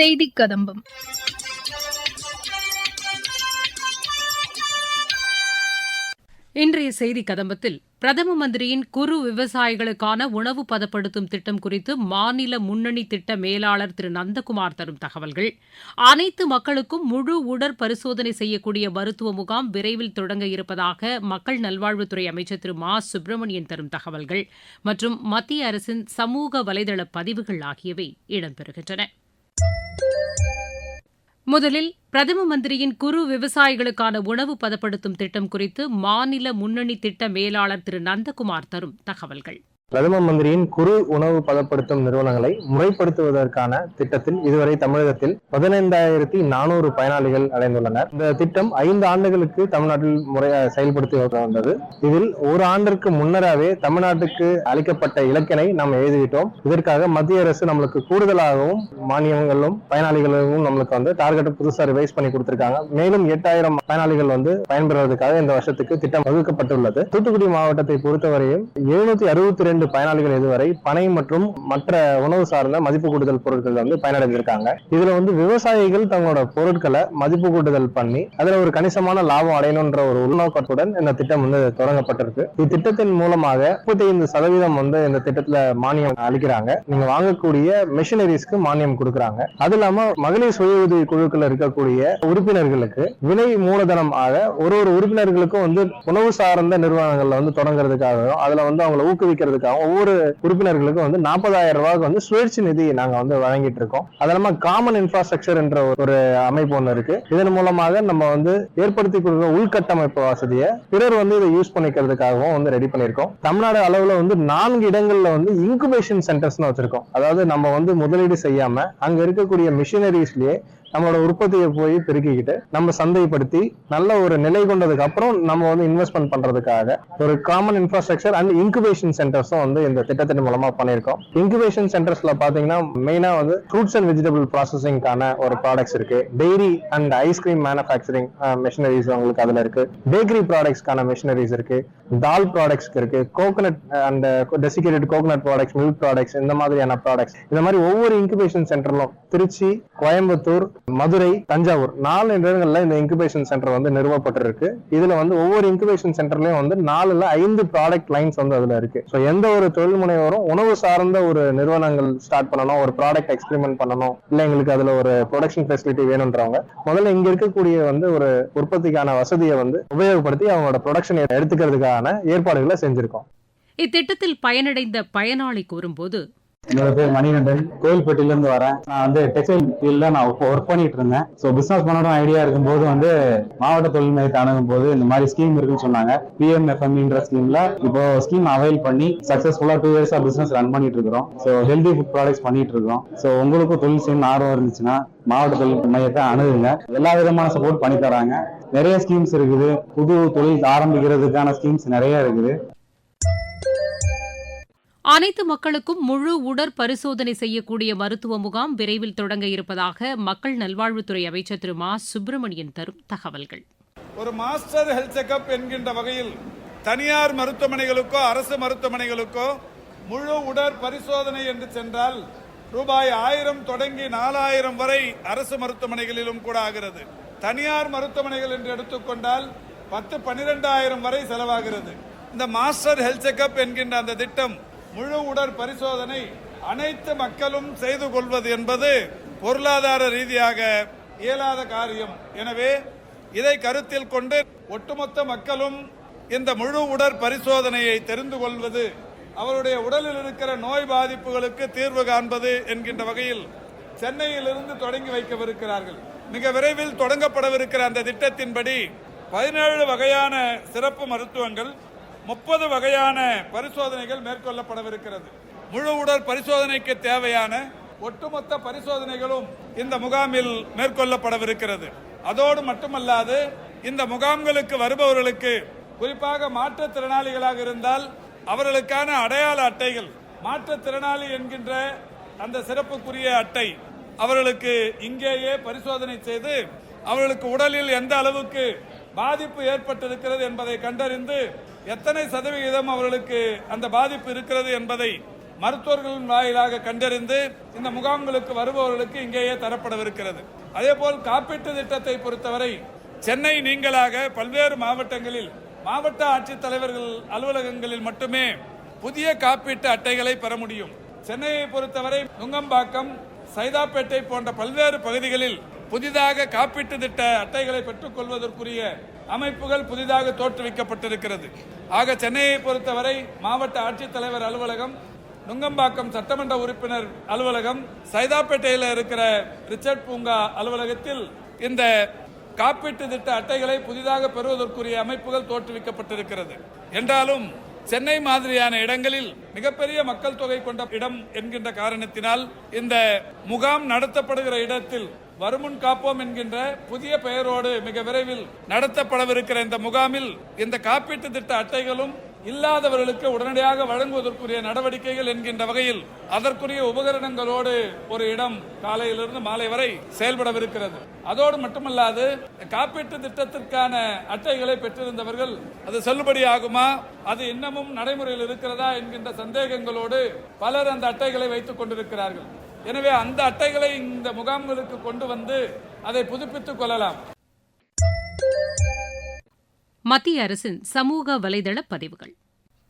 செய்தி கதம்பம் இன்றைய செய்தி கதம்பத்தில் பிரதம மந்திரியின் குறு விவசாயிகளுக்கான உணவு பதப்படுத்தும் திட்டம் குறித்து மாநில முன்னணி திட்ட மேலாளர் திரு நந்தகுமார் தரும் தகவல்கள். அனைத்து மக்களுக்கும் முழு உடற் பரிசோதனை செய்யக்கூடிய மருத்துவ முகாம் விரைவில் தொடங்க இருப்பதாக மக்கள் நல்வாழ்வுத்துறை அமைச்சர் திரு மா. சுப்பிரமணியன் தரும் தகவல்கள். மற்றும் மத்திய அரசின் சமூக வலைதள பதிவுகள் ஆகியவை இடம்பெறுகின்றன. முதலில் பிரதம மந்திரியின் குறு விவசாயிகளுக்கான உணவு பதப்படுத்தும் திட்டம் குறித்து மாநில முன்னணி திட்ட மேலாளர் திரு நந்தகுமார் தரும் தகவல்கள். பிரதம மந்திரியின் குறு உணவு பதப்படுத்தும் நிறுவனங்களை முறைப்படுத்துவதற்கான திட்டத்தில் இதுவரை தமிழகத்தில் பதினைந்தாயிரத்தி நானூறு பயனாளிகள் அடைந்துள்ளனர். இந்த திட்டம் ஐந்து ஆண்டுகளுக்கு தமிழ்நாட்டில் முறை செயல்படுத்தி வந்தது. இதில் ஒரு ஆண்டிற்கு முன்னராகவே தமிழ்நாட்டுக்கு அளிக்கப்பட்ட இலக்கினை நாம் எழுதிவிட்டோம். இதற்காக மத்திய அரசு நம்மளுக்கு கூடுதலாகவும் மானியங்களும் பயனாளிகளும் நம்மளுக்கு வந்து டார்கெட் புதுசாக ரிவைஸ் பண்ணி கொடுத்திருக்காங்க. மேலும் எட்டாயிரம் பயனாளிகள் வந்து பயன்பெறுவதற்காக இந்த வருஷத்துக்கு திட்டம் வகுக்கப்பட்டுள்ளது. தூத்துக்குடி மாவட்டத்தை பொறுத்தவரையில் எழுநூத்தி அறுபத்தி ரெண்டு பயனாளிகள் இதுவரை பனை மற்றும் மற்ற உணவு சார்ந்த மதிப்பு கூட்டுதல் பொருட்கள் வந்து பயனடைந்திருக்காங்க. இதுல வந்து விவசாயிகள் தங்களோட பொருட்களை மதிப்பு கூட்டுதல் பண்ணி அதுல ஒரு கணிசமான லாபம் அடையணும்ன்ற ஒரு உள்நோக்கத்துடன் இந்த திட்டம் வந்து தொடங்கப்பட்டிருக்கு. இத்திட்டத்தின் மூலமாக முப்பத்தி ஐந்து சதவீதம் வந்து இந்த திட்டத்துல மானியம் அளிக்கிறாங்க. நீங்க வாங்கக்கூடிய மிஷினரிஸ்க்கு மானியம் கொடுக்கறாங்க. அது இல்லாம மகளிர் சுய உதவி குழுக்கள் இருக்கக்கூடிய உறுப்பினர்களுக்கு விலை மூலதனம் ஆக ஒரு ஒரு உறுப்பினர்களுக்கும் வந்து உணவு சார்ந்த நிறுவனங்கள்ல வந்து தொடங்குறதுக்காகவும் அதுல வந்து அவங்களை ஊக்குவிக்கிறதுக்காகவும் ஒவ்வொரு உறுப்பினர்களுக்கும் வந்து நாற்பதாயிரம் ரூபாய்க்கு வந்து சுழற்சி நிதி நாங்க வந்து வழங்கிட்டு இருக்கோம். அது இல்லாம காமன் இன்ஃப்ராஸ்ட்ரக்சர் என்ற ஒரு அமைப்பு ஒன்று இருக்கு. இதன் மூலமாக நம்ம வந்து ஏற்படுத்தி கொடுக்குற உள்கட்டமைப்பு வசதியை பிறர் வந்து இதை யூஸ் பண்ணிக்கிறதுக்காகவும் வந்து ரெடி பண்ணியிருக்கோம். தமிழ்நாடு அளவுல வந்து நான்கு இடங்கள்ல வந்து இன்குபேஷன் சென்டர்ஸ்னு வச்சிருக்கோம். அதாவது நம்ம வந்து முதலீடு செய்யாம அங்க இருக்கக்கூடிய மிஷினரிஸ்லயே நம்மளோட உற்பத்தியை போய் பெருக்கிக்கிட்டு நம்ம சந்தைப்படுத்தி நல்ல ஒரு நிலை கொண்டதுக்கு அப்புறம் நம்ம வந்து இன்வெஸ்ட்மெண்ட் பண்றதுக்காக ஒரு காமன் இன்ஃப்ராஸ்ட்ரக்சர் அண்ட் இன்குபேஷன் சென்டர்ஸும் வந்து இந்த திட்டத்தின் மூலமா பண்ணியிருக்கோம். இன்குபேஷன் சென்டர்ஸ்ல பாத்தீங்கன்னா மெயினா வந்து ஃப்ரூட்ஸ் அண்ட் வெஜிடபிள் ப்ராசஸிங்கான ஒரு ப்ராடக்ட்ஸ் இருக்கு. Dairy and ice cream manufacturing machineries உங்களுக்கு அதுல இருக்கு. பேக்கரி ப்ராடக்ட்ஸ்க்கான மெஷினரிஸ் இருக்கு. தால் ப்ராடக்ட்ஸ்க்கு இருக்கு. Coconut and desiccated coconut products milk products இந்த மாதிரியான ப்ராடக்ட்ஸ் இந்த மாதிரி ஒவ்வொரு இன்குபேஷன் சென்டர்லும் திருச்சி கோயம்புத்தூர் மதுரை தஞ்சாவூர் நாலு இடங்கள்ல இந்த இன்குபேஷன் சென்டர் வந்து நிறுவப்பட்டிருக்கு. இதுல வந்து ஒவ்வொரு இன்குபேஷன் சென்டர்லயும் வந்து நாலுல ஐந்து ப்ராடக்ட் லைன்ஸ் வந்து அதுல இருக்கு. ஸோ எந்த ஒரு தொழில் முனைவரும் உணவு சார்ந்த ஒரு நிறுவனங்கள் ஸ்டார்ட் பண்ணணும் ஒரு ப்ராடக்ட் எக்ஸ்பெரிமெண்ட் பண்ணணும் இல்ல எங்களுக்கு அதுல ஒரு ப்ரொடக்ஷன் ஃபெசிலிட்டி வேணும்ன்றவங்க முதல்ல இங்க இருக்கக்கூடிய வந்து ஒரு உற்பத்திக்கான வசதியை வந்து உபயோகப்படுத்தி அவங்களோட ப்ரொடக்ஷன் எடுத்துக்கிறதுக்கான ஏற்பாடுகளை செஞ்சிருக்கோம். இத்திட்டத்தில் பயனடைந்த பயனாளி கூறும்போது என்னோட பேர் மணிகண்டன். கோயில்பட்டில இருந்து வரேன். நான் வந்து டெக்ஸ்டைல் ஃபீல்ட்ல நான் ஒர்க் பண்ணிட்டு இருந்தேன். ஸோ பிசினஸ் பண்ணணும் ஐடியா இருக்கும் போது வந்து மாவட்ட தொழில் மையத்தை அணுகும் போது இந்த மாதிரி ஸ்கீம் இருக்குன்னு சொன்னாங்க. பிஎம்எஃப்எம்ன்ற ஸ்கீம்ல இப்போ ஸ்கீம் அவைல் பண்ணி சக்சஸ்ஃபுல்லா டூ இயர்ஸா பிசினஸ் ரன் பண்ணிட்டு இருக்கிறோம். ஸோ ஹெல்தி ஃபுட் ப்ராடக்ட்ஸ் பண்ணிட்டு இருக்கோம். ஸோ உங்களுக்கும் தொழில் செய்யணும் ஆர்வம் இருந்துச்சுன்னா மாவட்ட தொழில் மையத்தை அணுகுங்க. எல்லா விதமான சப்போர்ட் பண்ணி தராங்க. நிறைய ஸ்கீம்ஸ் இருக்குது. புது தொழில் ஆரம்பிக்கிறதுக்கான ஸ்கீம்ஸ் நிறைய இருக்குது. அனைத்து மக்களுக்கும் முழு உடற் பரிசோதனை செய்யக்கூடிய மருத்துவ முகாம் விரைவில் தொடங்க இருப்பதாக மக்கள் நல்வாழ்வுத்துறை அமைச்சர் திரு மா. சுப்பிரமணியன் தரும் தகவல்கள். ஒரு மாஸ்டர் ஹெல்த் செக்அப் என்கின்ற வகையில் தனியார் மருத்துவமனைகளுக்கோ அரசு மருத்துவமனைகளுக்கோ முழு உடற் பரிசோதனை என்று சென்றால் ரூபாய் ஆயிரம் தொடங்கி நாலாயிரம் வரை அரசு மருத்துவமனைகளிலும் கூட ஆகிறது. தனியார் மருத்துவமனைகள் என்று எடுத்துக்கொண்டால் பத்து பன்னிரெண்டாயிரம் வரை செலவாகிறது. இந்த மாஸ்டர் ஹெல்த் செக்அப் என்கின்ற அந்த திட்டம் முழு உடற் பரிசோதனை அனைத்து மக்களும் செய்து கொள்வது என்பது பொருளாதார ரீதியாக இயலாத காரியம். எனவே இதை கருத்தில் கொண்டு ஒட்டுமொத்த மக்களும் இந்த முழு உடற் பரிசோதனையை தெரிந்து கொள்வது அவருடைய உடலில் இருக்கிற நோய் பாதிப்புகளுக்கு தீர்வு காண்பது என்கின்ற வகையில் சென்னையிலிருந்து தொடங்கி வைக்கவிருக்கிறார்கள். மிக விரைவில் தொடங்கப்படவிருக்கிற அந்த திட்டத்தின்படி பதினேழு வகையான சிறப்பு மருத்துவங்கள் முப்பது வகையான பரிசோதனைகள் மேற்கொள்ளப்படவிருக்கிறது. முழு உடல் பரிசோதனைக்கு தேவையான ஒட்டுமொத்த பரிசோதனைகளும் இந்த முகாமில் மேற்கொள்ளப்படவிருக்கிறது. அதோடு மட்டுமல்லாது இந்த முகாம்களுக்கு வருபவர்களுக்கு குறிப்பாக மாற்றுத்திறனாளிகளாக இருந்தால் அவர்களுக்கான அடையாள அட்டைகள் மாற்றுத்திறனாளி என்கின்ற அந்த சிறப்புக்குரிய அட்டை அவர்களுக்கு இங்கேயே பரிசோதனை செய்து அவர்களுக்கு உடலில் எந்த அளவுக்கு பாதிப்பு ஏற்பட்டிருக்கிறது என்பதை கண்டறிந்து எத்தனை சதவிகிதம் அவர்களுக்கு அந்த பாதிப்பு இருக்கிறது என்பதை மருத்துவர்களின் வாயிலாக கண்டறிந்து இந்த முகாம்களுக்கு வருபவர்களுக்கு இங்கேயே தரப்படவிருக்கிறது. அதேபோல் காப்பீட்டு திட்டத்தை பொறுத்தவரை சென்னை நீங்களாக பல்வேறு மாவட்டங்களில் மாவட்ட ஆட்சித்தலைவர்கள் அலுவலகங்களில் மட்டுமே புதிய காப்பீட்டு அட்டைகளை பெற முடியும். சென்னையை பொறுத்தவரை நுங்கம்பாக்கம் சைதாப்பேட்டை போன்ற பல்வேறு பகுதிகளில் புதிதாக காப்பீட்டு திட்ட அட்டைகளை பெற்றுக்கொள்வதற்குரிய அமைப்புகள் புதிதாக தோற்றுவிக்கப்பட்டிருக்கிறது. ஆக சென்னையை பொறுத்தவரை மாவட்ட ஆட்சித்தலைவர் அலுவலகம் நுங்கம்பாக்கம் சட்டமன்ற உறுப்பினர் அலுவலகம் சைதாப்பேட்டையில் இருக்கிற ரிச்சர்ட் பூங்கா அலுவலகத்தில் இந்த காப்பீட்டு திட்ட அட்டைகளை புதிதாக பெறுவதற்குரிய அமைப்புகள் தோற்றுவிக்கப்பட்டிருக்கிறது. என்றாலும் சென்னை மாதிரியான இடங்களில் மிகப்பெரிய மக்கள் தொகை கொண்ட இடம் என்கின்ற காரணத்தினால் இந்த முகாம் நடத்தப்படுகிற இடத்தில் வருமுன் காப்போம் என்கின்ற புதிய பெயரோடு மிக விரைவில் நடத்தப்படவிருக்கிற இந்த முகாமில் இந்த காப்பீட்டு திட்ட அட்டைகளும் இல்லாதவர்களுக்கு உடனடியாக வழங்குவதற்குரிய நடவடிக்கைகள் என்கின்ற வகையில் அதற்குரிய உபகரணங்களோடு ஒரு இடம் காலையிலிருந்து மாலை வரை செயல்படவிருக்கிறது. அதோடு மட்டுமல்லாது காப்பீட்டு திட்டத்திற்கான அட்டைகளை பெற்றிருந்தவர்கள் அது செல்லுபடியாகுமா அது இன்னமும் நடைமுறையில் இருக்கிறதா என்கின்ற சந்தேகங்களோடு பலர் அந்த அட்டைகளை வைத்துக் கொண்டிருக்கிறார்கள். எனவே அந்த அட்டைகளை இந்த முகாம்களுக்கு கொண்டு வந்து அதை புதுப்பித்துக் கொள்ளலாம். மத்திய அரசின் சமூக வலைதள பதிவுகள்.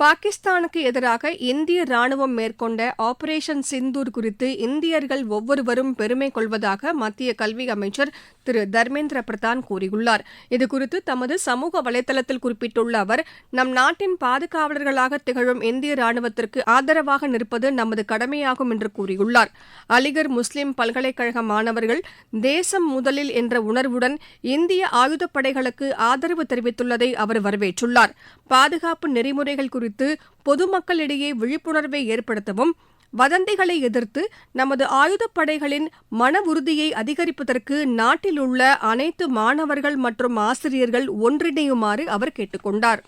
பாகிஸ்தானுக்கு எதிராக இந்திய ராணுவம் மேற்கொண்ட ஆபரேஷன் சிந்தூர் குறித்து இந்தியர்கள் ஒவ்வொருவரும் பெருமை கொள்வதாக மத்திய கல்வி அமைச்சர் திரு தர்மேந்திர பிரதான் கூறியுள்ளார். இதுகுறித்து தமது சமூக வலைதளத்தில் குறிப்பிட்டுள்ள அவர் நம் நாட்டின் பாதுகாவலர்களாக திகழும் இந்திய ராணுவத்திற்கு ஆதரவாக நிற்பது நமது கடமையாகும் என்று கூறியுள்ளார். அலிகர் முஸ்லிம் பல்கலைக்கழக மாணவர்கள் தேசம் முதலில் என்ற உணர்வுடன் இந்திய ஆயுதப்படைகளுக்கு ஆதரவு தெரிவித்துள்ளதை அவர் வரவேற்றுள்ளார். பாதுகாப்பு நெறிமுறைகள் குறித்து பொதுமக்களிடையே விழிப்புணர்வை ஏற்படுத்தவும் வதந்திகளை எதிர்த்து நமது ஆயுதப்படைகளின் மன உறுதியை அதிகரிப்பதற்கு நாட்டில் உள்ள அனைத்து மாணவர்கள் மற்றும் ஆசிரியர்கள் ஒன்றிணையுமாறு அவர் கேட்டுக் கொண்டார்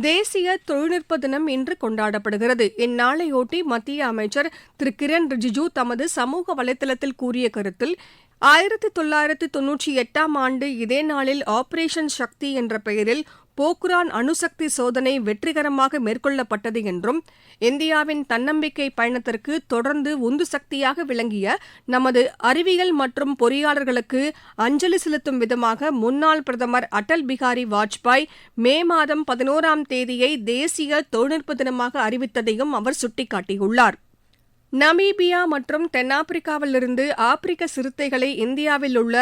தேசிய தொழில்நுட்ப தினம் இன்று கொண்டாடப்படுகிறது. இந்நாளையொட்டி மத்திய அமைச்சர் திரு. கிரண் ரிஜிஜு தமது சமூக வலைதளத்தில் கூறிய கருத்தில் ஆயிரத்தி தொள்ளாயிரத்தி தொன்னூற்றி எட்டாம் ஆண்டு இதே நாளில் ஆபரேஷன் சக்தி என்ற பெயரில் போக்ரான் அணுசக்தி சோதனை வெற்றிகரமாக மேற்கொள்ளப்பட்டது என்றும் இந்தியாவின் தன்னம்பிக்கை பயணத்திற்கு தொடர்ந்து உந்து சக்தியாக விளங்கிய நமது அறிவியல் மற்றும் பொறியாளர்களுக்கு அஞ்சலி செலுத்தும் விதமாக முன்னாள் பிரதமர் அடல் பிகாரி வாஜ்பாய் மே மாதம் பதினோராம் தேதியை தேசிய தொழில்நுட்ப தினமாக அறிவித்ததையும் அவர் சுட்டிக்காட்டியுள்ளார். நமீபியா மற்றும் தென்னாப்பிரிக்காவிலிருந்து ஆப்பிரிக்க சிறுத்தைகளை இந்தியாவில் உள்ள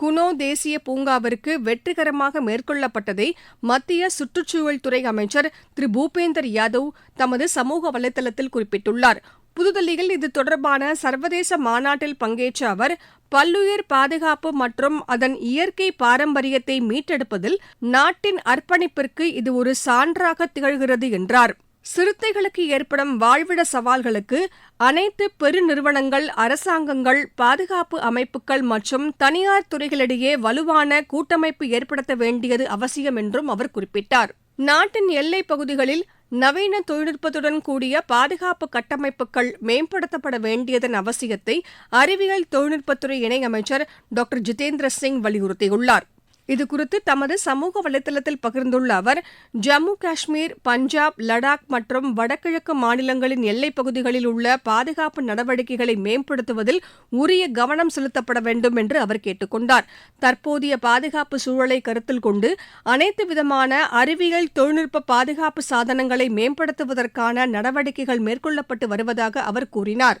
குனோ தேசிய பூங்காவிற்கு வெற்றிகரமாக மேற்கொள்ளப்பட்டதை மத்திய சுற்றுச்சூழல் துறை அமைச்சர் திரு. பூபேந்தர் யாதவ் தமது சமூக வலைதளத்தில் குறிப்பிட்டுள்ளார். புதுதில்லியில் இது தொடர்பான சர்வதேச மாநாட்டில் பங்கேற்ற அவர் பல்லுயிர் பாதுகாப்பு மற்றும் அதன் இயற்கை பாரம்பரியத்தை மீட்டெடுப்பதில் நாட்டின் அர்ப்பணிப்பிற்கு இது ஒரு சான்றாக திகழ்கிறது என்றார். சிறுத்தைகளுக்கு ஏற்படும் வாழ்விட சவால்களுக்கு அனைத்து பெருநிறுவனங்கள் அரசாங்கங்கள் பாதுகாப்பு அமைப்புகள் மற்றும் தனியார் துறைகளிடையே வலுவான கூட்டமைப்பு ஏற்படுத்த வேண்டியது அவசியம் என்றும் அவர் குறிப்பிட்டார். நாட்டின் எல்லைப் பகுதிகளில் நவீன தொழில்நுட்பத்துடன் கூடிய பாதுகாப்பு கட்டமைப்புகள் மேம்படுத்தப்பட வேண்டியதன் அவசியத்தை அறிவியல் தொழில்நுட்பத்துறை இணையமைச்சர் டாக்டர் ஜிதேந்திர சிங் வலியுறுத்தியுள்ளார். இதுகுறித்து தமது சமூக வலைதளத்தில் பகிர்ந்துள்ள அவர் ஜம்மு காஷ்மீர் பஞ்சாப் லடாக் மற்றும் வடகிழக்கு மாநிலங்களின் எல்லைப் பகுதிகளில் உள்ள பாதுகாப்பு நடவடிக்கைகளை மேம்படுத்துவதில் உரிய கவனம் செலுத்தப்பட வேண்டும் என்று அவர் கேட்டுக் கொண்டார். தற்போதைய பாதுகாப்பு சூழலை கருத்தில் கொண்டு அனைத்து விதமான அறிவியல் தொழில்நுட்ப பாதுகாப்பு சாதனங்களை மேம்படுத்துவதற்கான நடவடிக்கைகள் மேற்கொள்ளப்பட்டு வருவதாக அவர் கூறினார்.